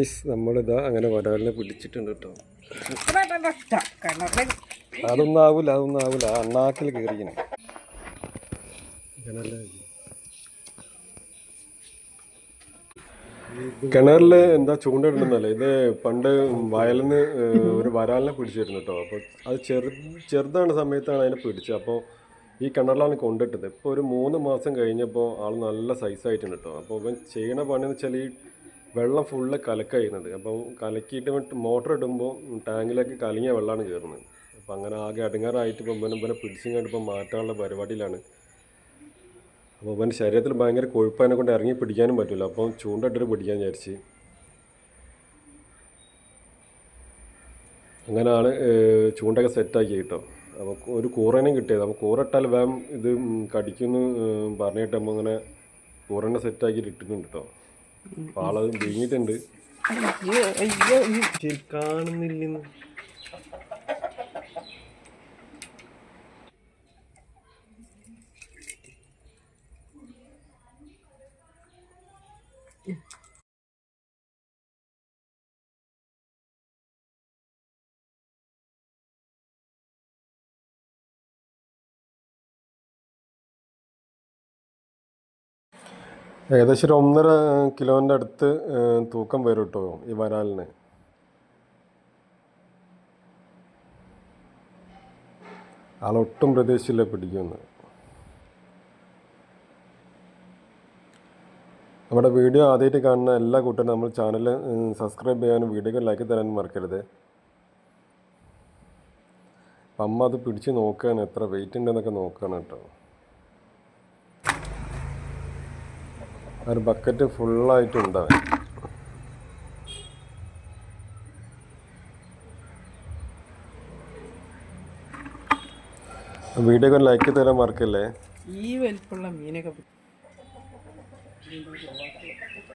Guys, നമ്മളിതാ അങ്ങനെ വരാലിനെ പിടിച്ചിട്ടുണ്ട് കേട്ടോ. അതൊന്നും ആവൂല അതൊന്നും ആവൂല ആ അണ്ണാക്കിൽ കയറിയിന് കിണറിൽ എന്താ ചൂണ്ടിടുന്നല്ലേ ഇത് പണ്ട് വയലിൽ നിന്ന് ഒരു വരാലിനെ പിടിച്ചിരുന്നു കേട്ടോ. അപ്പോൾ അത് ചെറു ചെറുതാണ് സമയത്താണ് അതിനെ പിടിച്ചത്. അപ്പോൾ ഈ കിണറിലാണ് കൊണ്ടിട്ടത്. ഇപ്പോൾ ഒരു മൂന്ന് മാസം കഴിഞ്ഞപ്പോൾ ആൾ നല്ല സൈസായിട്ടുണ്ട് കേട്ടോ. അപ്പോൾ ചെയ്യണ പണിയെന്ന് വെച്ചാൽ ഈ വെള്ളം ഫുള്ള് കലക്കായിരുന്നത് അപ്പോൾ കലക്കിയിട്ട് മോട്ടർ ഇടുമ്പോൾ ടാങ്കിലേക്ക് കലങ്ങിയ വെള്ളമാണ് കയറുന്നത് അപ്പോൾ അങ്ങനെ ആകെ അടുങ്ങാറായിട്ട് ഇപ്പം ഇവനെ ഇവനെ പിടിച്ചും കണ്ടിപ്പോൾ മാറ്റാനുള്ള പരിപാടിയിലാണ്. അപ്പോൾ ഇവന്റെ ശരീരത്തിൽ ഭയങ്കര കൊഴുപ്പതിനെ കൊണ്ട് ഇറങ്ങി പിടിക്കാനും പറ്റില്ല അപ്പം ചൂണ്ടിട്ടിട്ട് പിടിക്കാൻ വിചാരിച്ച്. അങ്ങനെയാണ് ചൂണ്ടൊക്കെ സെറ്റാക്കി കേട്ടോ അപ്പോൾ ഒരു കൂറേനും കിട്ടിയത്. അപ്പോൾ കൂറിട്ടാൽ വേം ഇത് കടിക്കുമെന്ന് പറഞ്ഞിട്ട് നമ്മൾ അങ്ങനെ കൂറേനെ സെറ്റാക്കിയിട്ട് ഇട്ടിട്ടുണ്ട് കേട്ടോ അപ്പോൾ ആളത് വീങ്ങിയിട്ടുണ്ട് അയ്യോ ഏകദേശം ഒരു ഒന്നര കിലോന്റെ അടുത്ത് തൂക്കം വരും കേട്ടോ ഈ വരാലിന്. ആളൊട്ടും പ്രതീക്ഷിച്ചില്ല പിടിക്കുമെന്ന്. നമ്മുടെ വീഡിയോ ആദ്യമായിട്ട് കാണുന്ന എല്ലാ കൂട്ടരും നമ്മൾ ചാനൽ സബ്സ്ക്രൈബ് ചെയ്യാനും വീഡിയോക്ക് ലൈക്ക് തരാനും മറക്കരുത്. അപ്പം അമ്മ അത് പിടിച്ച് നോക്കുകയാണ് എത്ര വെയിറ്റ് ഉണ്ടെന്നൊക്കെ നോക്കുകയാണ് കേട്ടോ ഒരു ബക്കറ്റ് ഫുള്ളായിട്ടുണ്ട് അവൻ. വീഡിയോ ലൈക്ക് തരാൻ മറക്കല്ലേ? ഈ വലിപ്പുള്ള മീനൊക്കെ